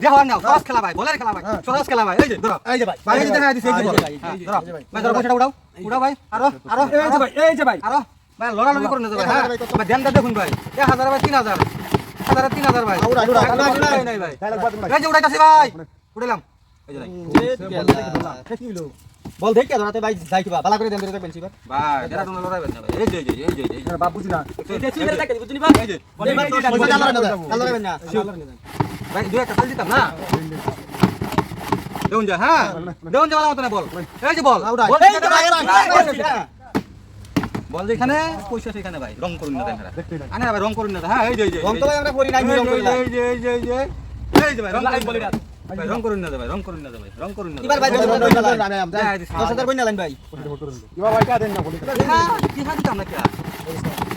দেখো না সহজ খেলা ভাই বলের খেলা ভাই সহজ খেলা ভাই এই যে ধরো এই যে ভাই ভাই এই যে দেখা দিছে এই যে বল এই যে, হ্যাঁ, এই যে, ধরো এই যে ভাই। ভাই ধরো পয়সাটা ভাই আরও আরও এই যে ভাই এই যে ভাই আরও ভাই লড়ালড়ি করুন না ভাই হ্যাঁ ভাই ধ্যান দা দেখুন ভাই এক হাজার ভাই তিন হাজার হাজার তিন হাজার ভাই উড়া, উড়া, একদম উড়া, উড়াই নাই ভাই এই যে উড়াইতাছি ভাই উড়াইলাম এই যে ভাই বল দেখে ধরাতে ভাই যাই কিবা বালা করে দেন ধরে দেখবেন সিবার ভাই যারা তোমরা লড়াইবেন না ভাই এই যে এই যে এই যে এই যে বাপ না এই যে এই যে পয়সা আলাদা না আলাদা না ভাই দুই একটা দিতাম না দেউন যা হ্যাঁ দেউন যা মতো না বল এই যে বল। বল ভাই, যেখানে- বল পয়সা সেখানে ভাই রং করুন না দেন আনে ভাই রং করুন না হ্যাঁ এই যে এই যে রং তো ভাই আমরা করি নাই রং করি না এই যে এই যে এই যে এই যে ভাই রং করুন না রং করুন না ভাই রং করুন না ভাই রং করুন না এবার ভাই দশ হাজার বইনা লাইন হ্যাঁ, বইনা লাইন ভাই হ্যাঁ কি হাতে দিতাম না ভাই ভাই কে হ্যাঁ হ্যাঁ ভাই রং করুন না ভাই ভাই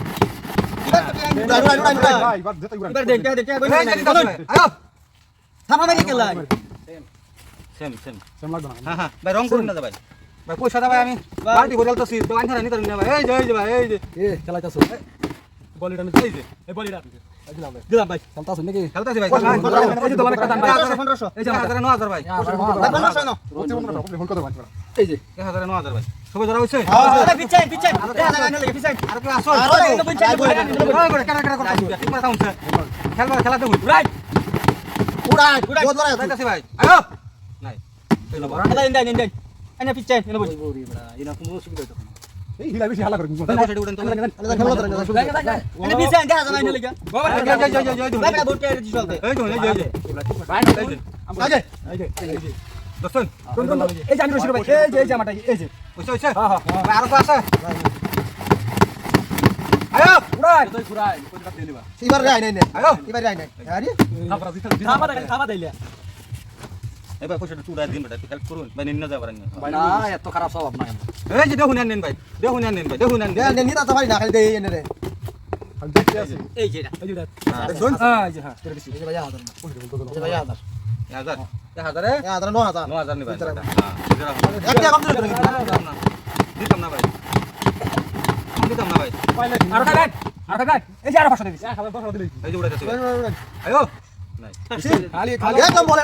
পয়সা দেবাই আমি ভাই। তো নি না এই যে এই যে ভাই এই যে খেলাইতাছো বলিটা এই যে এই বলিটা দিলাম ভাই। খেলতাছো নাকি? খেলতাছি ভাই এই যে তোমার একটা দান ভাই পনেরোশো পনেরোশো। এই যে হাজারে ন হাজার ভাই। ভাই পনেরোশো না এই যে এক হাজারে ন হাজার ভাই। সবাই ধরা হয়েছে? আরে পিছাই পিছাই। না লাগে পিছাই? আর কি আসো আরও। একটা বলে করে কেন কেন কথা ঠিক করে থামছে খেলবা খেলা দেখুন রাইট উড়াই বহুত বড় যাইতাছি ভাই। আয়ো নাই। এই লবো এটা ইন্ডিয়ান ইন্ডিয়ান এনে পিছাই এনে পিছাই। না ভাই এই যে আগে দোস্তন কোন ভাই হইছে হইছে হ্যাঁ হ্যাঁ ভাই আরও তো আছে উড়াই এবার রাই নাই না আয়ো এবার পয়সাটা চুড়া দিন বেটা হেল্প করুন। ভাই নিন না যাবার না না এত খারাপ স্বভাব না এই যে দেখুন নেন ভাই দেখুন নেন ভাই দেখুন নেন। দেন দেন তো ভাই না খালি দেই এনে রে। এই যে এই যে হ্যাঁ এই যে হ্যাঁ এই যে ভাই হাজার। এই যে ভাই হাজার। হাজার? হাজারে? হাজার ন হাজার। ন হাজার নিবেন একটা কম দিতাম না ভাই। দিতাম না ভাই। আর কাট আর কাট এই যে আর পাঁচশো দিবি। এই যে উড়াইতেছি। ভাই আয়ো। নাই খালি খালি একদম বলে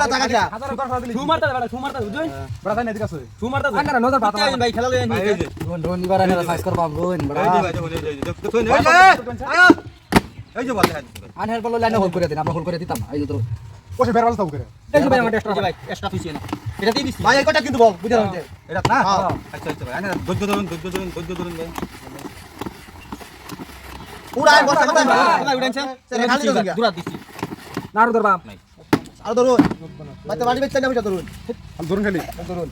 না আরও দিয়া আরও ধরুন। বাড়ি বেচছেন না ধরুন। ধরুন খালি। ধরুন।